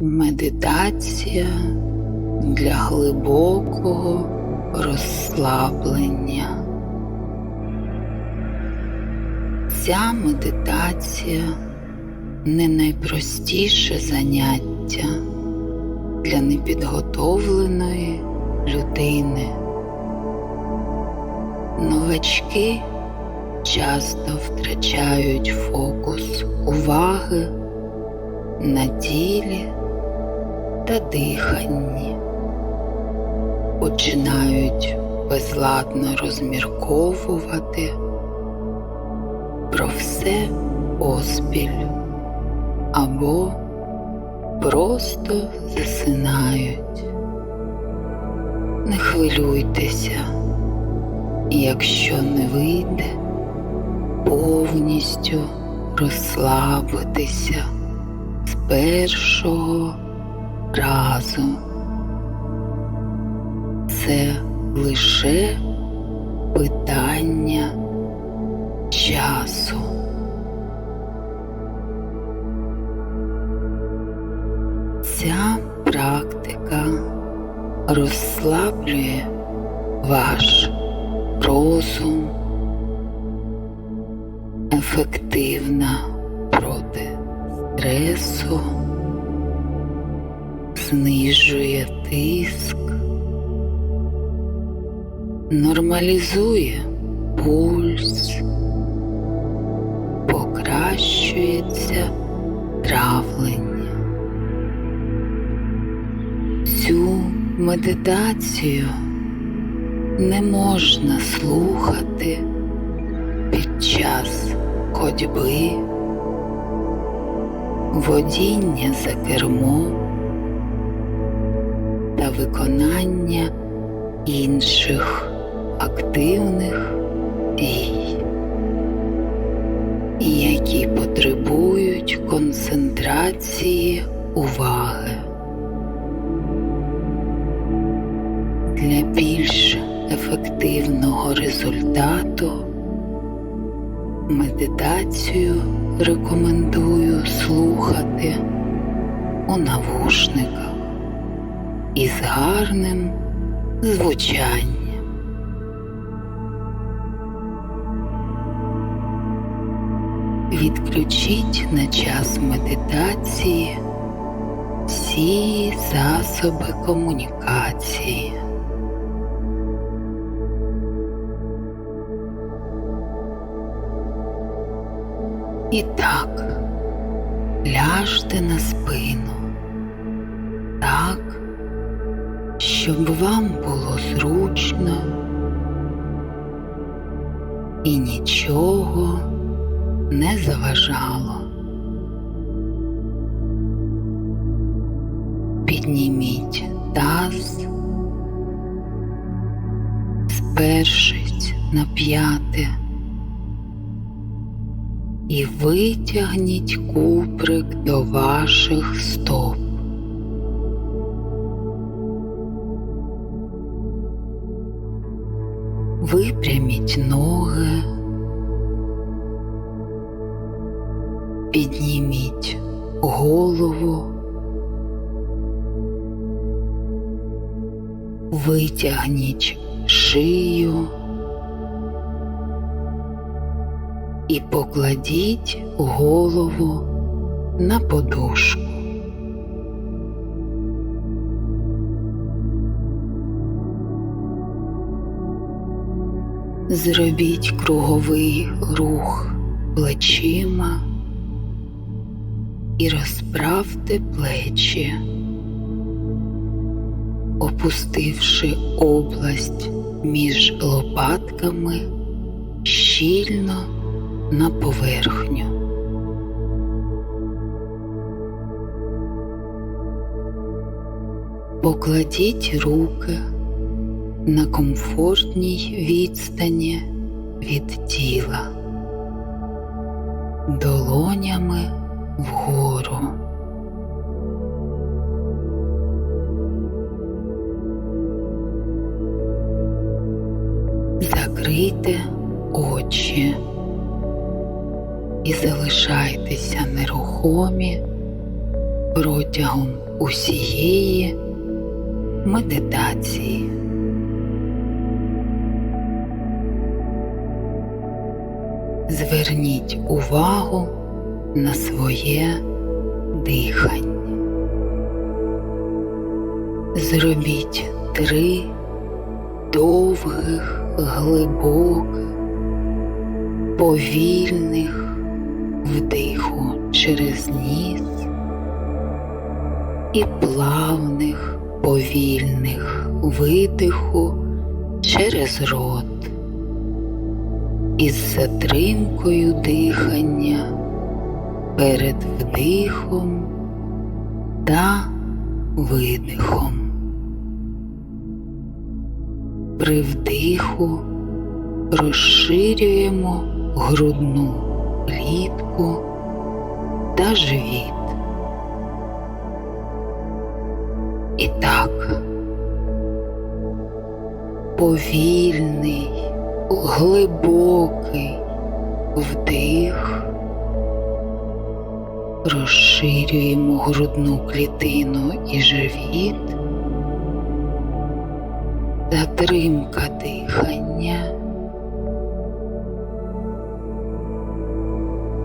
Медитація для глибокого розслаблення. Ця медитація не найпростіше заняття для непідготовленої людини. Новачки часто втрачають фокус уваги на тілі та диханні, починають безладно розмірковувати про все поспіль або просто засинають. Не хвилюйтеся, якщо не вийде повністю розслабитися першого разу. Це лише питання часу. Ця практика розслаблює ваш розум, ефективна стресу, знижує тиск, нормалізує пульс, покращується травлення. Цю медитацію не можна слухати під час ходьби, водіння за кермом та виконання інших активних дій, які потребують концентрації уваги. Для більш ефективного результату медитацію рекомендую слухати у навушниках із гарним звучанням. Відключіть на час медитації всі засоби комунікації. І так, ляжте на спину. Так, щоб вам було зручно. І нічого не заважало. Підніміть таз, спершись на п'яте і витягніть куприк до ваших стоп. Випряміть ноги, підніміть голову, витягніть шию і покладіть голову на подушку. Зробіть круговий рух плечима і розправте плечі, опустивши область між лопатками щільно на поверхню. Покладіть руки на комфортній відстані від тіла, долонями вгору. Закрийте очі і залишайтеся нерухомі протягом усієї медитації. Зверніть увагу на своє дихання. Зробіть три довгих, глибоких, повільних вдиху через ніс і плавних, повільних видиху через рот із затримкою дихання перед вдихом та видихом. При вдиху розширюємо грудну клітку та живіт. І так, повільний, глибокий вдих, розширюємо грудну клітину і живіт, затримка дихання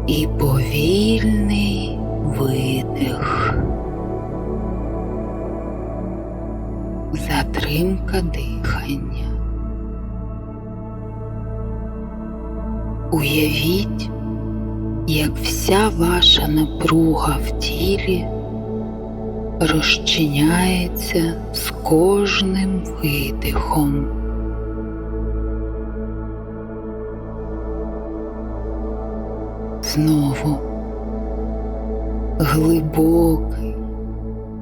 і повільний видих. Затримка дихання. Уявіть, як вся ваша напруга в тілі розчиняється з кожним видихом. Знову. Глибокий,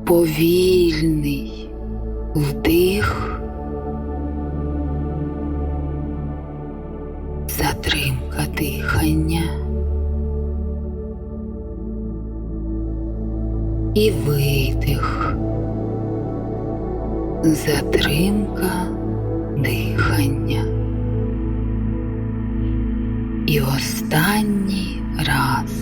повільний вдих, затримка дихання. І видих, затримка дихання. І останній раз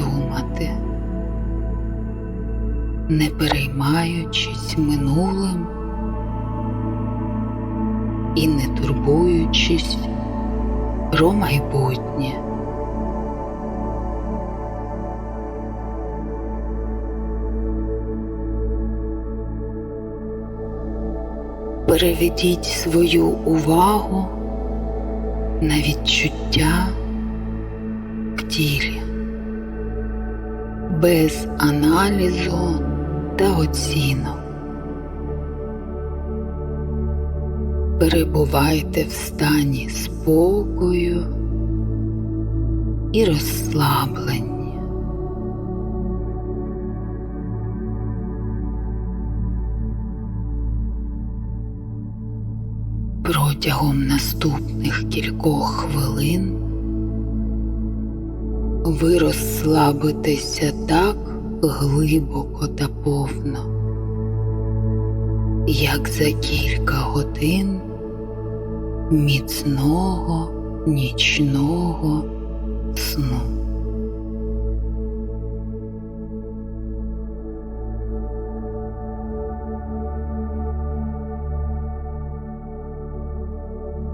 думати, не переймаючись минулим і не турбуючись про майбутнє. Переведіть свою увагу на відчуття в тілі без аналізу та оцінок. Перебувайте в стані спокою і розслаблення. Протягом наступних кількох хвилин ви розслабитеся так глибоко та повно, як за кілька годин міцного нічного сну.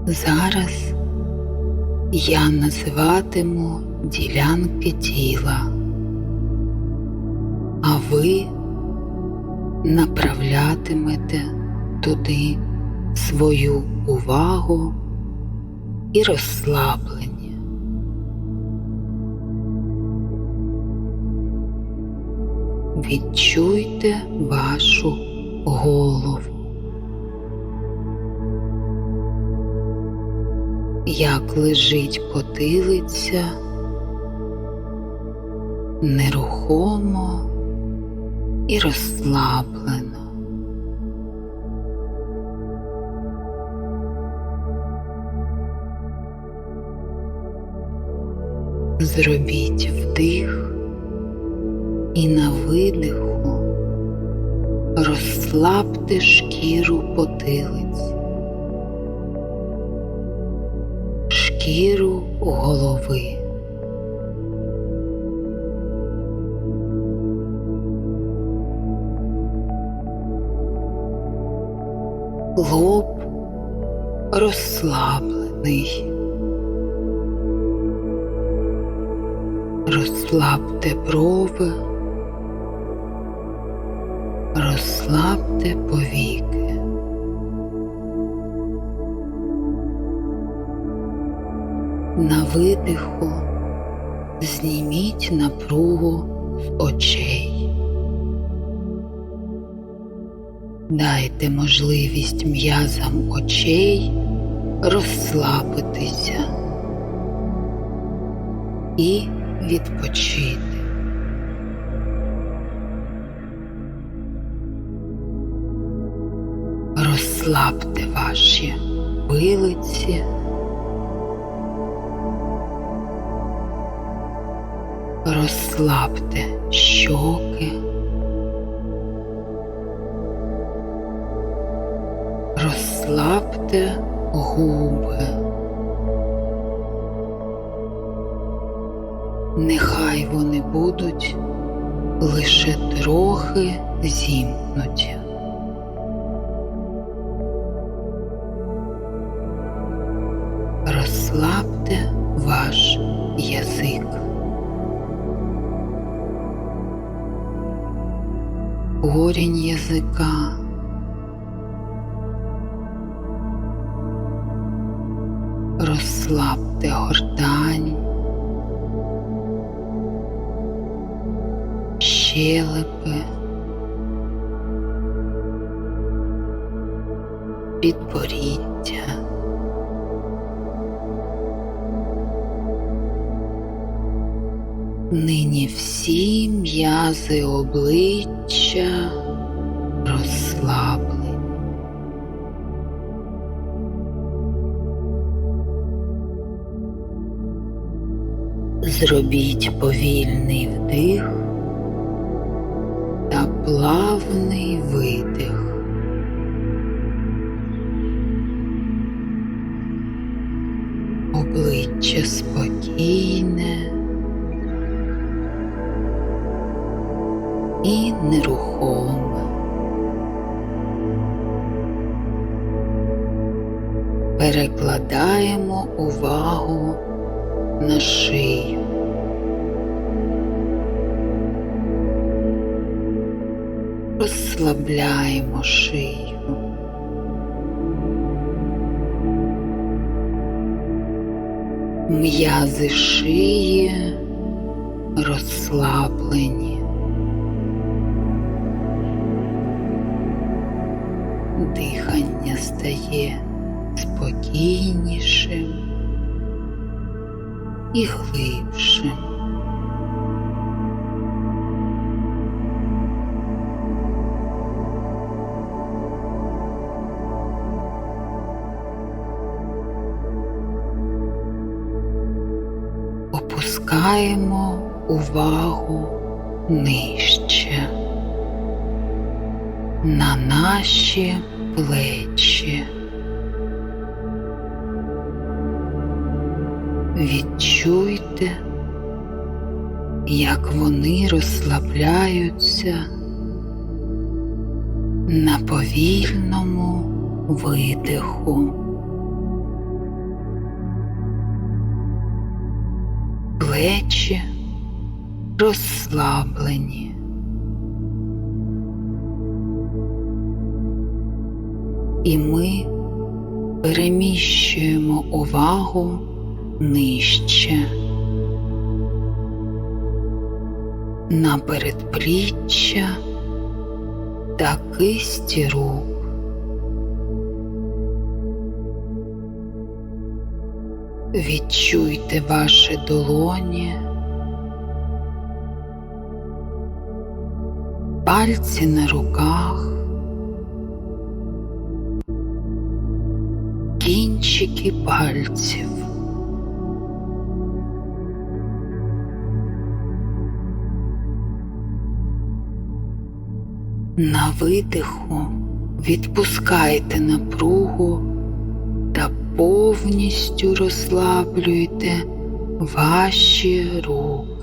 Зараз я називатиму ділянки тіла, а ви направлятимете туди свою увагу і розслаблення. Відчуйте вашу голову, як лежить потилиця нерухомо і розслаблено. Зробіть вдих і на видиху розслабте шкіру потилиць, шкіру голови. Лоб розслаблений. Розслабте брови, розслабте повіки. На видиху зніміть напругу з очей. Дайте можливість м'язам очей розслабитися і відпочити. Розслабте ваші вилиці. Розслабте щоки. Розслабте губи. Нехай вони будуть лише трохи зімкнуті. Розслабте ваш язик. Корінь язика. Розслабте гортань, щелепи, підборіддя. Нині всі м'язи обличчя Зробіть повільний вдих та плавний видих. Обличчя спокійне і нерухоме. Перекладаємо увагу на шию. Розслабляємо шию. М'язи шиї розслаблені. Дихання стає спокійнішим і глибшим. Опускаємо увагу нижче на наші плечі. Відчуйте, як вони розслабляються на повільному видиху. Розслаблені. І ми переміщуємо увагу нижче на передпліччя та кисті рук. Відчуйте ваші долоні, пальці на руках, кінчики пальців. На видиху відпускайте напругу та повністю розслаблюйте ваші руки.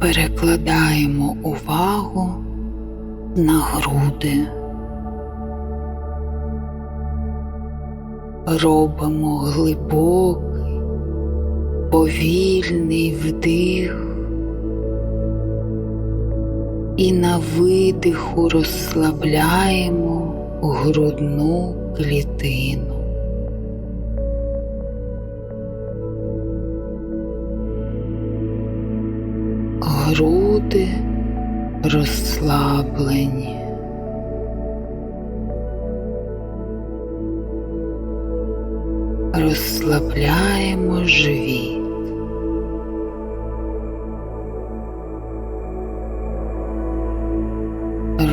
Перекладаємо увагу на груди. Робимо глибокий, повільний вдих і на видиху розслабляємо грудну клітину. Груди розслаблені. Розслабляємо живіт.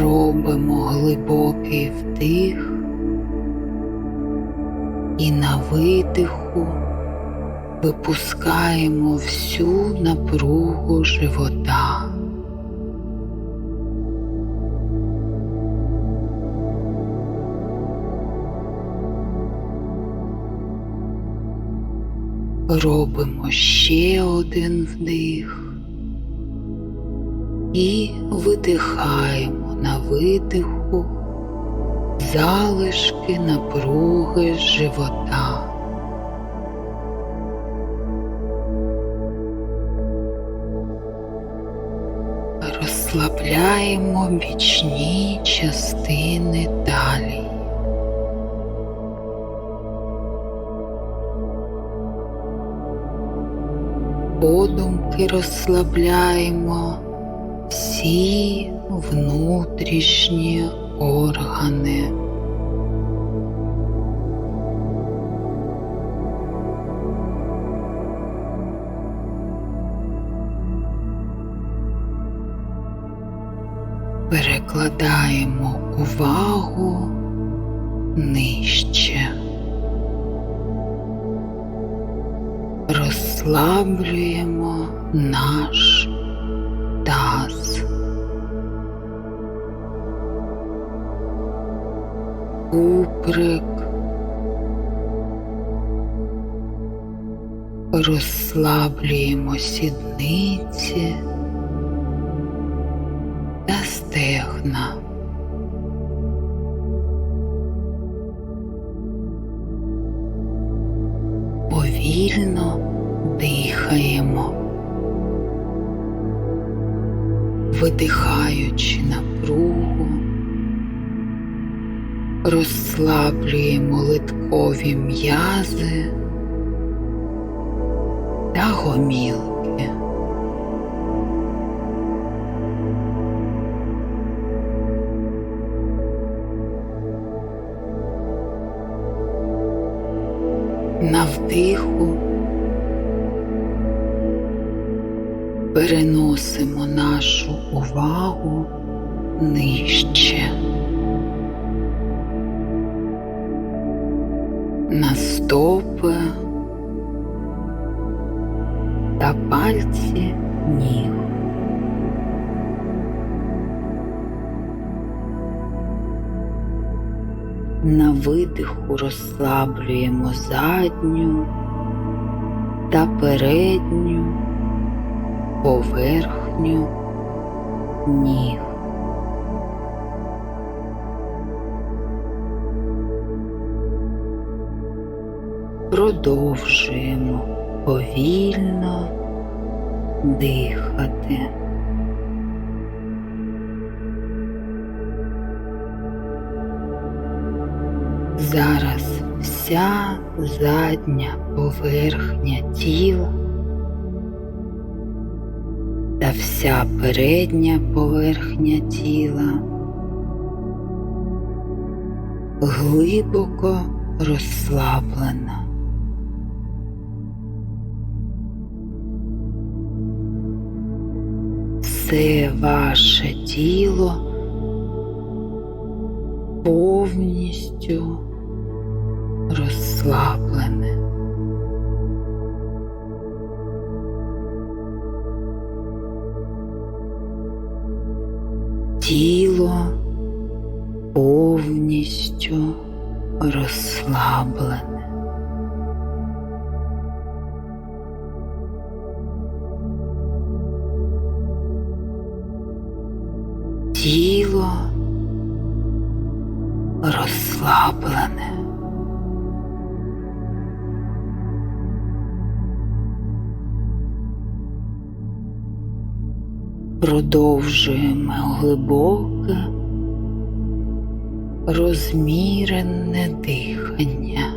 Робимо глибокий вдих і на видиху випускаємо всю напругу живота. Робимо ще один вдих і видихаємо на видиху залишки напруги живота. Розслабляємо бічні частини талії. Подумки розслабляємо всі внутрішні органи. Перекладаємо увагу нижче. Розслаблюємо наш таз. Куприк. Розслаблюємо сідниці та стегна. Видихаючи напругу, розслаблюємо литкові м'язи та гомілки. На вдиху переносимо нашу увагу нижче. На стопи та пальці ніг. На видиху розслаблюємо задню та передню поверхню ніг. Продовжуємо повільно дихати. Зараз вся задня поверхня тіла та вся передня поверхня тіла глибоко розслаблена. Все ваше тіло повністю розслаблене. Розслаблене. Тіло розслаблене. Продовжуємо глибоке, розмірене дихання.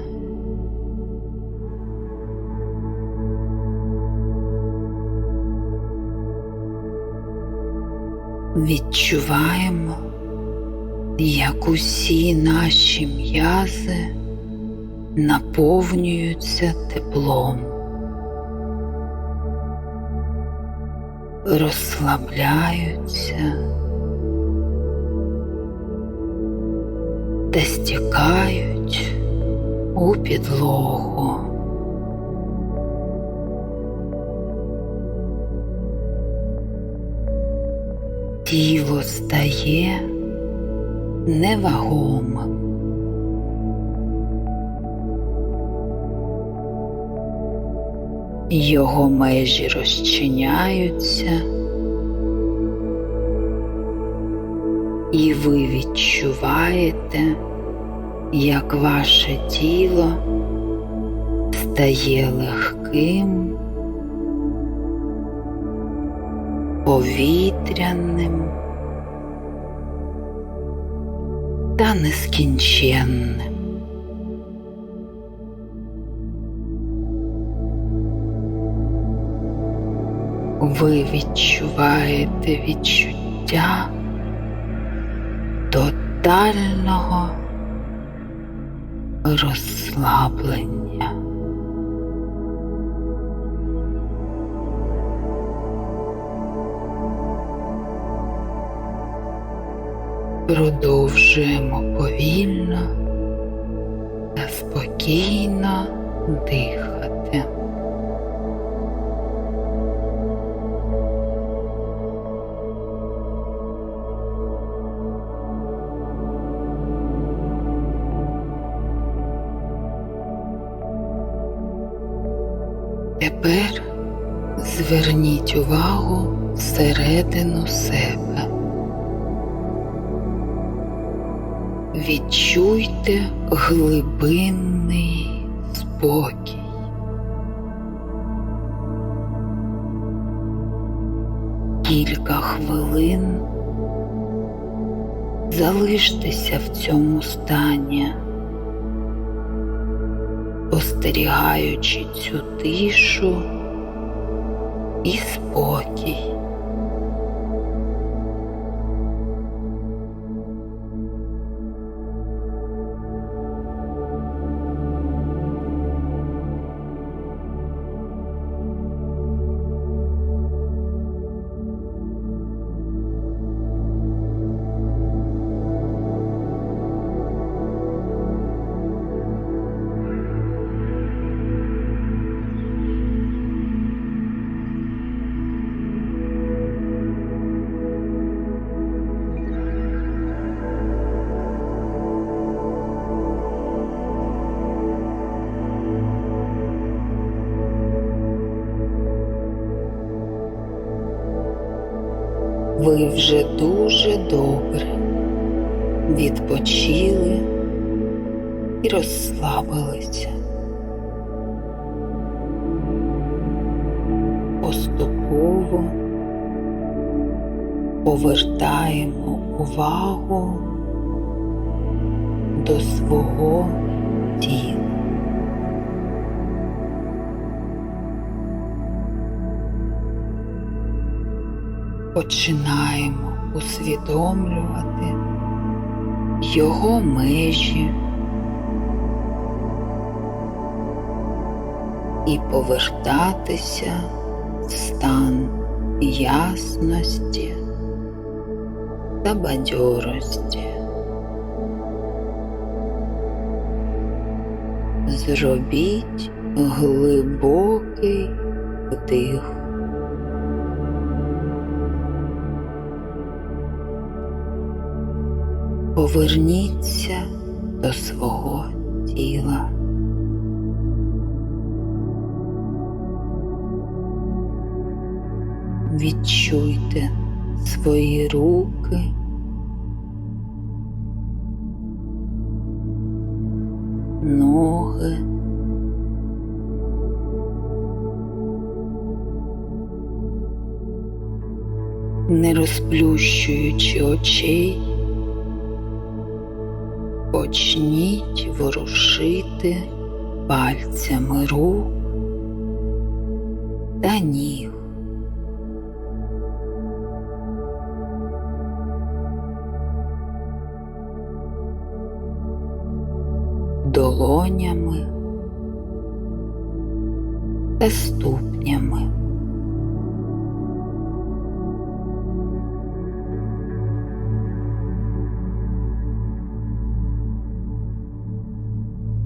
Відчуваємо, як усі наші м'язи наповнюються теплом, розслабляються та стікають у підлогу. Тіло стає невагомим. Його межі розчиняються, і ви відчуваєте, як ваше тіло стає легким, повітряним та нескінченним. Ви відчуваєте відчуття тотального розслаблення. Продовжуємо повільно та спокійно дихати. Тепер зверніть увагу всередину себе. Відчуйте глибинний спокій. Кілька хвилин залиштеся в цьому стані, спостерігаючи цю тишу і спокій. Ви вже дуже добре відпочили і розслабилися. Поступово повертаємо увагу до свого тіла. Починаємо усвідомлювати його межі і повертатися в стан ясності та бадьорості. Зробіть глибокий вдих. Поверніться до свого тіла. Відчуйте свої руки, ноги. Не розплющуючи очей, почніть ворушити пальцями рук та ніг. долонями та ступнями.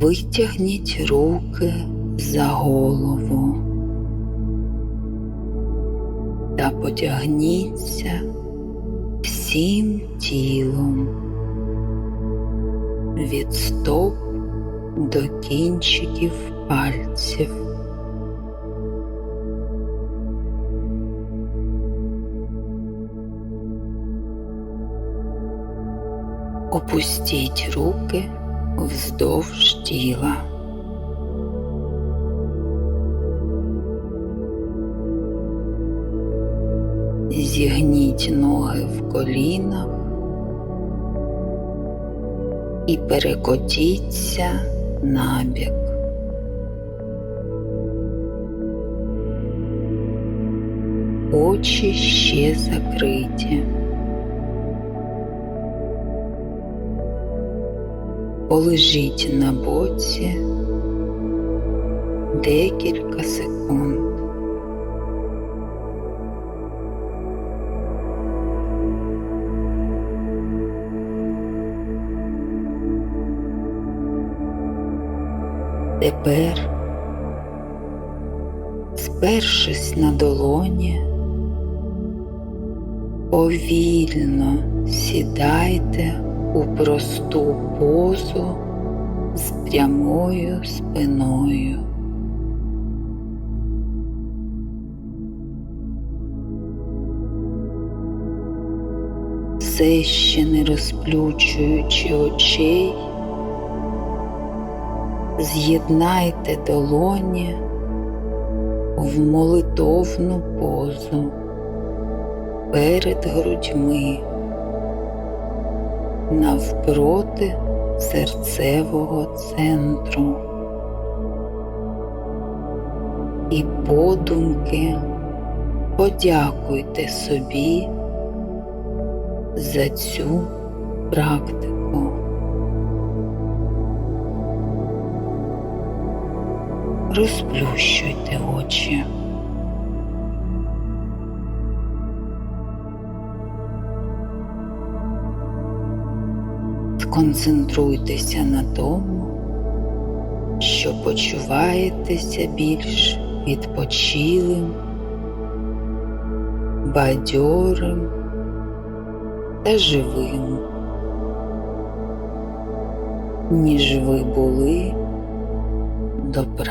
Витягніть руки за голову та потягніться всім тілом від стоп до кінчиків пальців. Опустіть руки вздовж тіла. Зігніть ноги в колінах і перекотіться набік. Очі ще закриті. Полежіть на боці декілька секунд. Тепер, спершись на долоні, повільно сідайте у просту позу з прямою спиною. Все ще не розплющуючи очей, з'єднайте долоні в молитовну позу перед грудьми навпроти серцевого центру і подумки подякуйте собі за цю практику. Розплющуйте очі. Сконцентруйтеся на тому, що почуваєтеся більш відпочилим, бадьорим та живим, ніж ви були до.